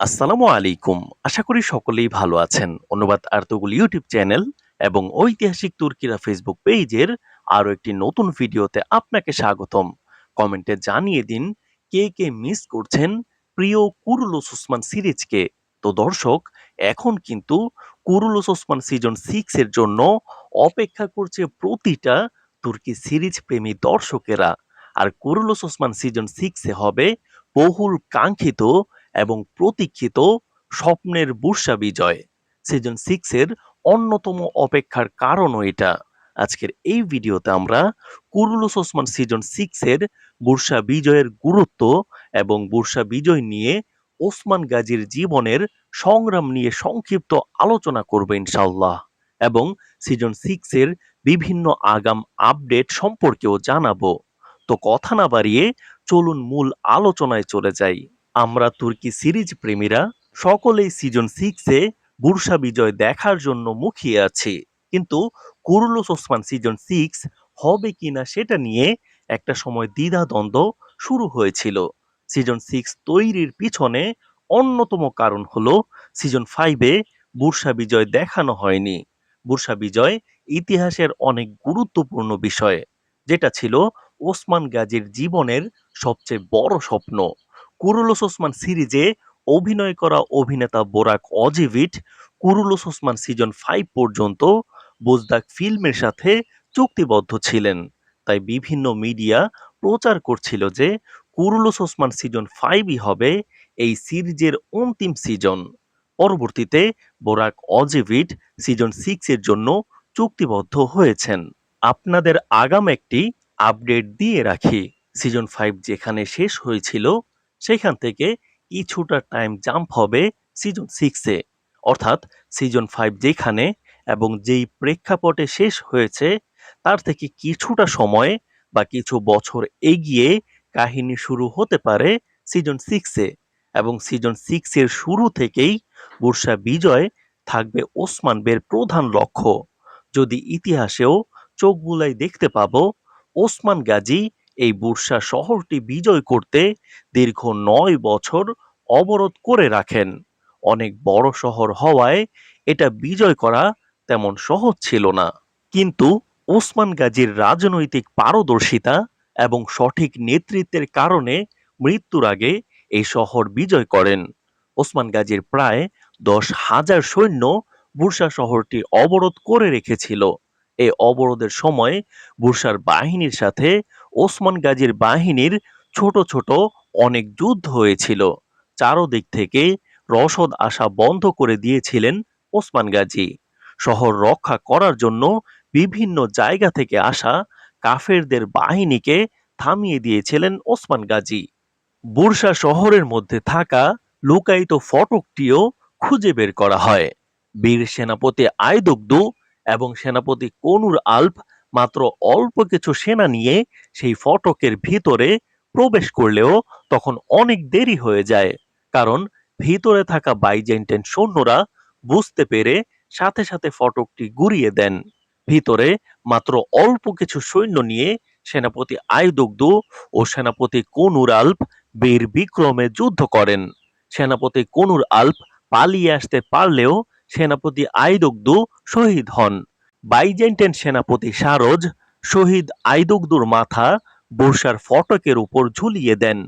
আসসালামু আলাইকুম। আশা করি সকলেই ভালো আছেন। অনুবাদ আর্তগুল ইউটিউব চ্যানেল এবং ঐতিহাসিক তুর্কিরা ফেসবুক পেজের আরও একটি নতুন ভিডিওতে আপনাকে স্বাগতম। কমেন্টে জানিয়ে দিন, কে কে মিস করছেন প্রিয় কুরুলুস ওসমান সিরিজকে? তো দর্শক, এখন কিন্তু কুরুলুস ওসমান সিজন সিক্স এর জন্য অপেক্ষা করছে প্রতিটা তুর্কি সিরিজ প্রেমী দর্শকেরা। আর কুরুলুস ওসমান সিজন সিক্সে হবে বহুল কাঙ্ক্ষিত এবং প্রতীক্ষিত স্বপ্নের বুরসা বিজয়। সিজন সিক্স এর অন্যতম অপেক্ষার কারণও এটা। আজকের এই ভিডিওতে আমরা কুরুলুস ওসমান সিজন সিক্স এর বুরসা বিজয়ের গুরুত্ব এবং বুরসা বিজয় নিয়ে ওসমান গাজীর জীবনের সংগ্রাম নিয়ে সংক্ষিপ্ত আলোচনা করবে ইনশাল্লাহ এবং সিজন সিক্স এর বিভিন্ন আগাম আপডেট সম্পর্কেও জানাব। তো কথা না বাড়িয়ে চলুন মূল আলোচনায় চলে যাই। আমরা তুর্কি সিরিজ প্রেমীরা সকলেই সিজন সিক্সে বুরসা বিজয় দেখার জন্য মুখিয়ে আছি। কিন্তু কুরুলুস ওসমান সিজন সিক্স হবে কিনা সেটা নিয়ে একটা সময় দ্বিধাদ্বন্দ্ব শুরু হয়েছিল। সিজন সিক্স তৈরির পিছনে অন্যতম কারণ হলো সিজন ফাইভে বুরসা বিজয় দেখানো হয়নি। বুরসা বিজয় ইতিহাসের অনেক গুরুত্বপূর্ণ বিষয়, যেটা ছিল ওসমান গাজীর জীবনের সবচেয়ে বড় স্বপ্ন। কুরুলুস ওসমান সিরিজে অভিনয় করা অভিনেতা Burak Ozcivit Kurulus Osman season five পর্যন্ত বুজদাক ফিল্মের সাথে চুক্তিবদ্ধ ছিলেন। তাই বিভিন্ন মিডিয়া প্রচার করছিল যে কুরুলুস ওসমান সিজন ফাইভই হবে এই সিরিজের অন্তিম সিজন। পরবর্তীতে বোরাক অজেভিট সিজন সিক্সের জন্য চুক্তিবদ্ধ হয়েছেন। আপনাদের আগাম একটি আপডেট দিয়ে রাখি। সিজন ফাইভ যেখানে শেষ হয়েছিল সেখান থেকে কিছুটা টাইম জাম্প হবে সিজন সিক্সে অর্থাৎ সিজন ফাইভ যেখানে এবং যেই প্রেক্ষাপটে শেষ হয়েছে, তার থেকে কিছুটা সময় বা কিছু বছর এগিয়ে কাহিনী শুরু হতে পারে সিজন সিক্সে এবং সিজন সিক্সের শুরু থেকেই বর্ষা বিজয় থাকবে ওসমান বের প্রধান লক্ষ্য। যদি ইতিহাসেও চোখ বুলাই দেখতে পাবো, ওসমান গাজী এই বুরসা শহরটি বিজয় করতে দীর্ঘ নয় বছর অবরোধ করে রাখেন। অনেক বড় শহর হওয়ায় এটা বিজয় করা তেমন সহজ ছিল না। কিন্তু ওসমান গাজীর রাজনৈতিক পারদর্শিতা এবং সঠিক নেতৃত্বের কারণে মৃত্যুর আগে এই শহর বিজয় করেন। ওসমান গাজীর প্রায় দশ হাজার সৈন্য বুরসা শহরটি অবরোধ করে রেখেছিল। এই অবরোধের সময় বুরসার বাহিনীর সাথে ওসমান গাজীর বাহিনীর ছোট ছোট অনেক যুদ্ধ হয়েছিল। চারোদিক থেকে রসদ আসা বন্ধ করে দিয়েছিলেন ওসমান গাজী। শহর রক্ষা করার জন্য বিভিন্ন জায়গা থেকে আসা কাফেরদের বাহিনীকে থামিয়ে দিয়েছিলেন ওসমান গাজী। বুরসা শহরের মধ্যে থাকা লুকায়িত ফটকটিও খুঁজে বের করা হয়। বীর সেনাপতি আয়দুগদু এবং সেনাপতি কনুর আল্প মাত্র অল্প কিছু সেনা নিয়ে সেই ফটকের ভিতরে প্রবেশ করলেও তখন অনেক দেরি হয়ে যায়। কারণ ভিতরে থাকা বাইজেন্টেন সৈন্যরা বুঝতে পেরে সাথে সাথে ফটকটি গুড়িয়ে দেন। ভিতরে মাত্র অল্প কিছু সৈন্য নিয়ে সেনাপতি আয়দুগদু ও সেনাপতি কনুর আল্প বীর বিক্রমে যুদ্ধ করেন। সেনাপতি কনুর আল্প পালিয়ে আসতে পারলেও সেনাপতি আইদুগদু শহীদ হন। বাইজেন্টেন সেনাপতি সারজ শহীদ আইদুগদুর মাথা বুরসার ফটকের উপর ঝুলিয়ে দেন।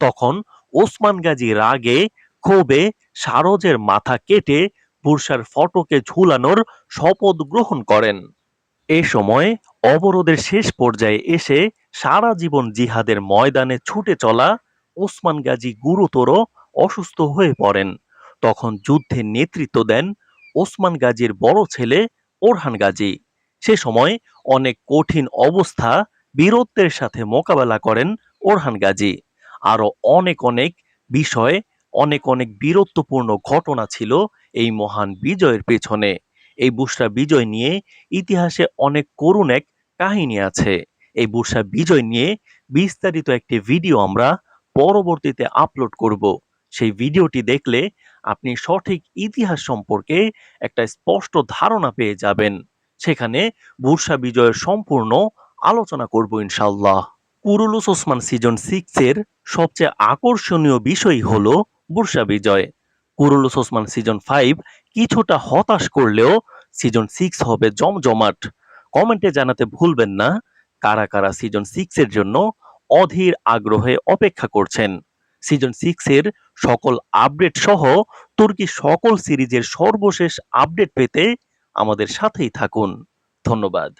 তখন ওসমান গাজী রাগে ক্ষোভে সারজের মাথা কেটে বুরসার ফটকে ঝুলানোর শপথ গ্রহণ করেন। এ সময় অবরোধের শেষ পর্যায়ে এসে সারা জীবন জিহাদের ময়দানে ছুটে চলা ওসমান গাজী গুরুতর অসুস্থ হয়ে পড়েন। তখন যুদ্ধে নেতৃত্ব দেন ওসমান গাজীর বড় ছেলে ওরহান গাজী। সে সময় অনেক কঠিন অবস্থা বীরত্বের সাথে মোকাবেলা করেন ওরহান গাজী। আরও অনেক অনেক বিষয়, অনেক অনেক বীরত্বপূর্ণ ঘটনা ছিল এই মহান বিজয়ের পেছনে। এই বুসরা বিজয় নিয়ে ইতিহাসে অনেক করুণ এক কাহিনী আছে। এই বুসরা বিজয় নিয়ে বিস্তারিত একটি ভিডিও আমরা পরবর্তীতে আপলোড করব। সেই ভিডিওটি দেখলে আপনি সঠিক ইতিহাস সম্পর্কে একটা স্পষ্ট ধারণা পেয়ে যাবেন। সেখানে বুরসা বিজয়ের সম্পূর্ণ আলোচনা করব ইনশাল্লাহ কুরুলুস ওসমান সিজন সিক্সের সবচেয়ে আকর্ষণীয় বিষয় হল বুরসা বিজয়। কুরুলুস ওসমান সিজন ফাইভ কিছুটা হতাশ করলেও সিজন সিক্স হবে জমজমাট। কমেন্টে জানাতে ভুলবেন না, কারা কারা সিজন সিক্সের জন্য অধীর আগ্রহে অপেক্ষা করছেন। সিজন সিক্সের সকল আপডেট সহ তুর্কি সকল সিরিজের সর্বশেষ আপডেট পেতে আমাদের সাথেই থাকুন। ধন্যবাদ।